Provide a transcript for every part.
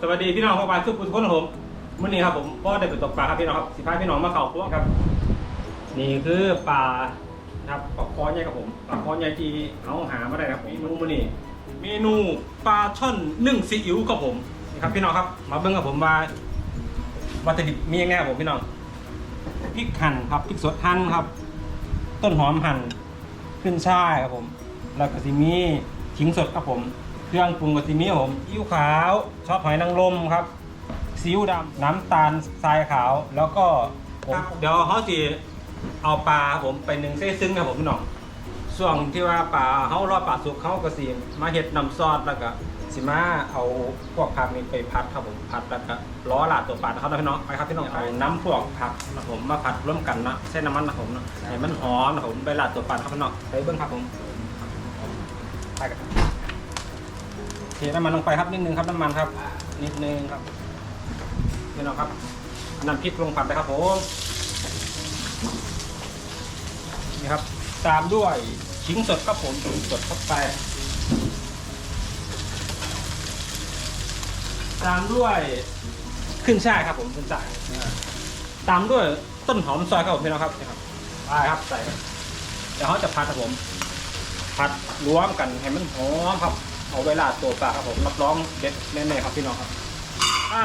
สวัสดีพี่น้องพ่อปลาสุขุทุกคนครับผมมื่อนี้ครับผมก็ได้ไปตกปลาครับพี่น้องครับสิพาพี่น้องมาเข่าพวกครับ นี่คือปลาครับปลาคอใหญ่ครับผมปลาคอใหญ่ที่เอาหามาได้ครับผมเมนูมื่อนี้เมนูปลาช่อนนึ่งซีอิ๊วครับผมนี่ครับพี่น้องครับ มาเบิ้งกับผมว่าวัตถุดิบมีอย่างไงครับผมพี่น้องพริกหั่นครับพริกสดหั่นครับ ต้นหอมหั่นขึ้นช่ายครับผม แล้วก็สิมีขิงสดครับผม เครื่องปรุงก็สิมีครับผมอิ๊วขาวซอสหอยนางรมครับซีอิ๊วดำน้ำตาลทรายขาว แล้วก็ผมเดี๋ยวเขาสิเอาปลาครับผมไปหนึ่งเส้นซึ้งครับผมพี่น้องส่วนที่ว่าปลาเขารอดปลาสุกเขาก็สิมาเห็ดน้ำซอสแล้วก็สิมาเอาพวกผักนี่ไปพัดครับผมพัดแล้วก็ล้อลาดตัวปลาเขานะพี่น้องไปครับพี่น้องเอาน้ำพวกผักนะผมมาผัดร่วมกันนะเส้นน้ำมันนะผมนะให้มันหอมนะผมไปลาดตัวปลาครับพี่น้องไปเบิ้งครับผมไปกัน เทน้ำมันลงไปครับนิดนึงครับน้ำมันครับ นิดนึงครับนี่น้องครับน้ำพริกลงผัดไปครับผมนี่ครับ ตามด้วยขิงสดครับผมขิงสดเข้าไป ตามด้วยขึ้นช่ายครับผมขึ้นช่ายตามด้วยต้นหอมซอยครับผมพี่น้องครับนี่ครับไปครับใส่ครับเดี๋ยวเขาจะผัดครับผมผัดรวมกันให้มันหอมครับ เอาไว้ลาดตัวปลาครับผมรับรองเด็ดแน่ๆครับพี่น้องครับอะ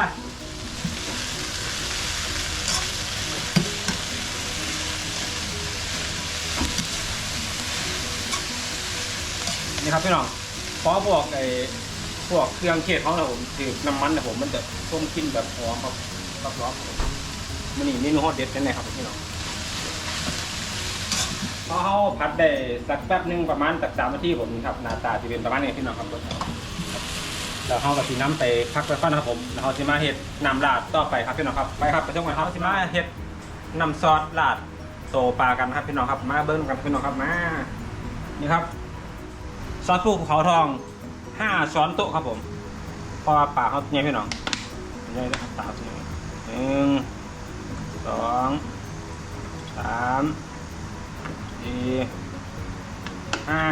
นี่ครับพี่น้องเพราะพวกไอ้พวกเครื่องเทศของเราผมคือน้ำมันนะผมมันจะต้มกินแบบหอมครับรับรองครับมันนี่เมนูฮอตเด็ดแน่ๆครับพี่น้อง พอเขาผัดได้สักแป๊บหนึงประมาณสักสามนาทีผมครับหน้าตาจะเป็นประมาณนี้พี่น้องครับแล้วเขาก็สีน้ำไปพักไปก่อนนะครับผมแล้วเขาจะมาเห็ดน้ำราดต่อไปครับพี่น้องครับไปครับไปช่วงกันครับจะมาเห็ดน้ำซอสราดโตปลากันครับพี่น้องครับ มาเบิ้งกันพี่น้องครับมานี่ครับซอสปูภูเขาทองห้าช้อนโต๊ะครับผมพราะว่าปลาเขาเนี่ยพี่น้องเนี่ยนะครับปลาเขาเนี่ยหนึ่งสองสาม สี่ห้า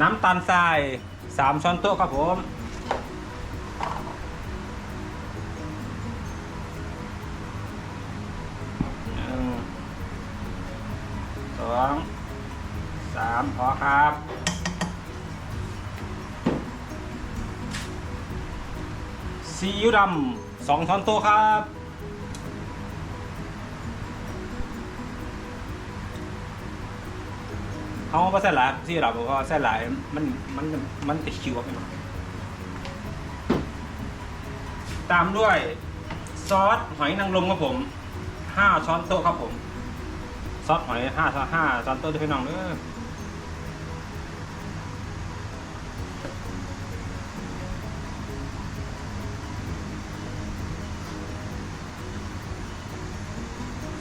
น้ำตาลทรายสามช้อนโต๊ะครับผม หนึ่ง สอง สามพอครับ ซีอิ๊วดำสองช้อนโต๊ะครับ เขาไม่ใส่หลายที่เราบอกว่าใส่หลายมันมันมันติดคิวไปหน่อยตามด้วยซอสหอยนางรมครับผมห้าช้อนโต๊ะครับผม ซอสหอยห้าช้อนห้าช้อนโต๊ะที่พี่น้องเด้อ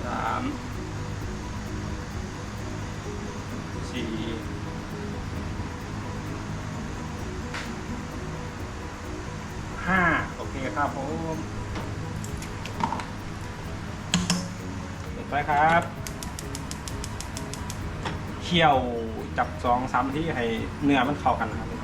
สาม ครับผมไปครับ เคี่ยวจับสองสามที่ให้เนื้อมันเข้ากันครับ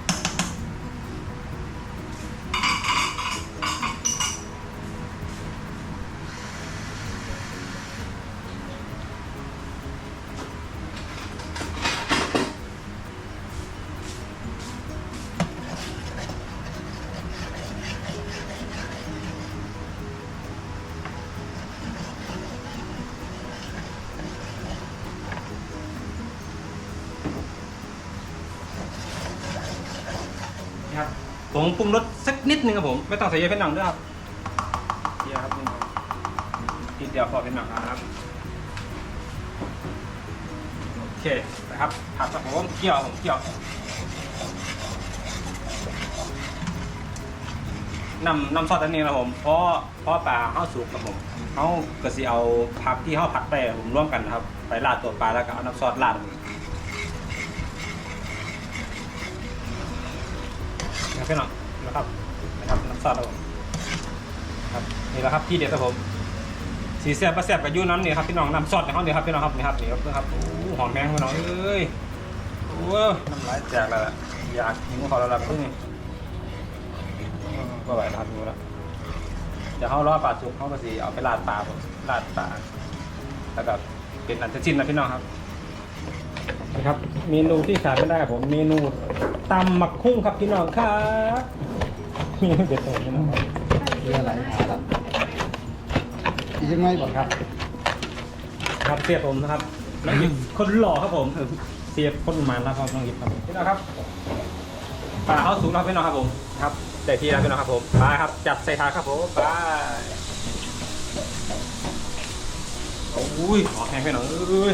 ผงปรุงรสสักนิดนึงครับผม ไม่ต้องใส่เยอะเป็นหนังด้วยครับเยอะครับนี่ครับนิดเดียวพอเป็นหนังครับโอเคนะครับผัดครับผมเกี่ยวผมเกี่ยวนำน้ำซอสอันนี้นะผมเพราะเพราะปลาเข้าสุกครับผมเขาก็สิเอาผักที่เขาผัดไปผมร่วมกันนะครับ ไปราดตัวปลาแล้วก็เอาน้ำซอสราด นะครับพี่น้องนะครับนะครับน้ำซอสครับผมครับนี่แหละครับที่เด็ดครับผมสีเสียบประเสียบกับยูน้ำนี่ครับพี่น้องน้ำซอสในห้องเดียวครับพี่น้องครับนี่ครับนี่ครับนะครับโอ้โหหอมแมงพี่น้องเอ้ยโอ้ยน้ำลายแจกแล้วล่ะอยากหิวเขาแล้วล่ะเพิ่งก็ไหวนะครับดูแล้วเดี๋ยวเขารอปลาสุกเขาก็สิเอาไปลาดปลาผมลาดปลาแล้วก็เป็นอันเสร็จสิ้นนะพี่น้องครับ นะครับเมนูที่ขาดไม่ได้ครับผมเมนูตำหมักคุ้งครับพี่น้องครับเมนูเด็ดเลยพี่น้องครับเรื่องอะไรครับอีกยังไงบ่ครับ ครับเสียบผมนะครับน้องหยิบคนหล่อครับผมเสียบคนมันแล้วครับน้องหยิบครับพี่น้องครับปลาเขาสูงแล้วครับพี่น้องครับผมครับได้ที่แล้วพี่น้องครับผมปลาครับจับใส่ถาดครับผมปลาโอ้ยขอแข็งพี่น้องเอ้ย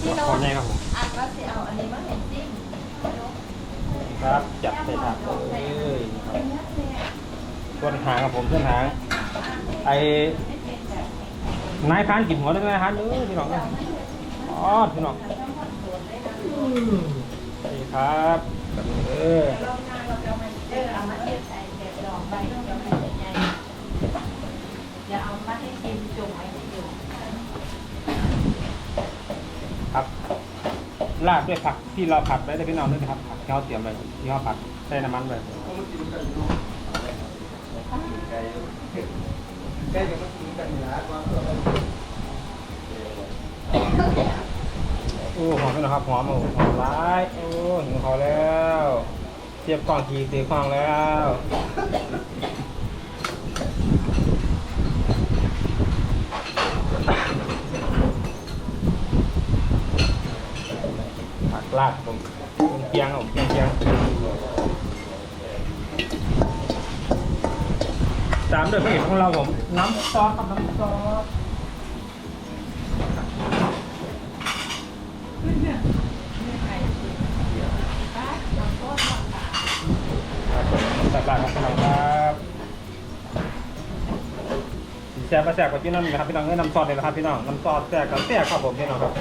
ที่เราขอแน่ครับผมอัด ว่าจะเอาอันนี้มาเห็นจิ้มครับ จับใส่ถาดเลยครับส่วนหางครับผมส่วนหาง ไอ้นายพานกินหัวเลยนายพรานเอ้ยพี่น้องเอ้ยอ๋อพี่น้องนี่ครับเออรอบหน้าเราจะเอามาให้กินจุ่มไว้ให้อยู่ ครับ ลาดด้วยผักที่เราผัดไว้ได้พี่น้องด้วยนะครับผักที่เราเตรียมไว้ที่เราผัดใส่น้ำมันไว้โอ้หอมพี่น้องครับหอมโอ้หอมร้ายโอ้หิวเขาแล้วเทียบกล้องทีตีกล้องแล้ว ลาดผมเพียงผมเพียงเพียงตามด้วยพระเอกของเราผมน้ำซอสครับน้ำซอสครับผมสับปะรดครับพี่น้องครับแซ่บมาแซ่บพี่นั่นนะครับพี่น้องเอ้ยน้ำซอสเลยนะครับพี่น้องน้ำซอสแซ่บกับแซ่บครับผมพี่น้องครับ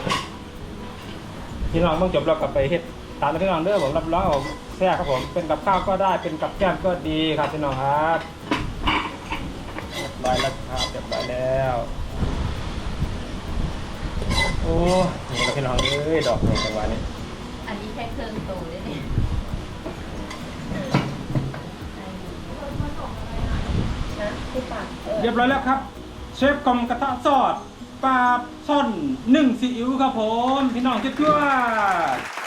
พี่น้องเมื่อจบเรากลับไปเฮ็ดตามนะพี่น้องเด้อผมรับรองผมแซ่บครับผมเป็นกับข้าวก็ได้เป็นกับแก้มก็ดีครับพี่น้องครับเรียบร้อยแล้วครับเรียบร้อยแล้วโอ้นี่นะพี่น้องเอ้ยดอกในจังหวะนี้อันนี้แค่เครื่องโตเลยเนี่ยนะที่ปากเออเรียบร้อยแล้วครับ เชฟกอมกระทะซอส ปลาช่อนหนึ่งซีอิ๊วครับผม พี่น้องเจ้า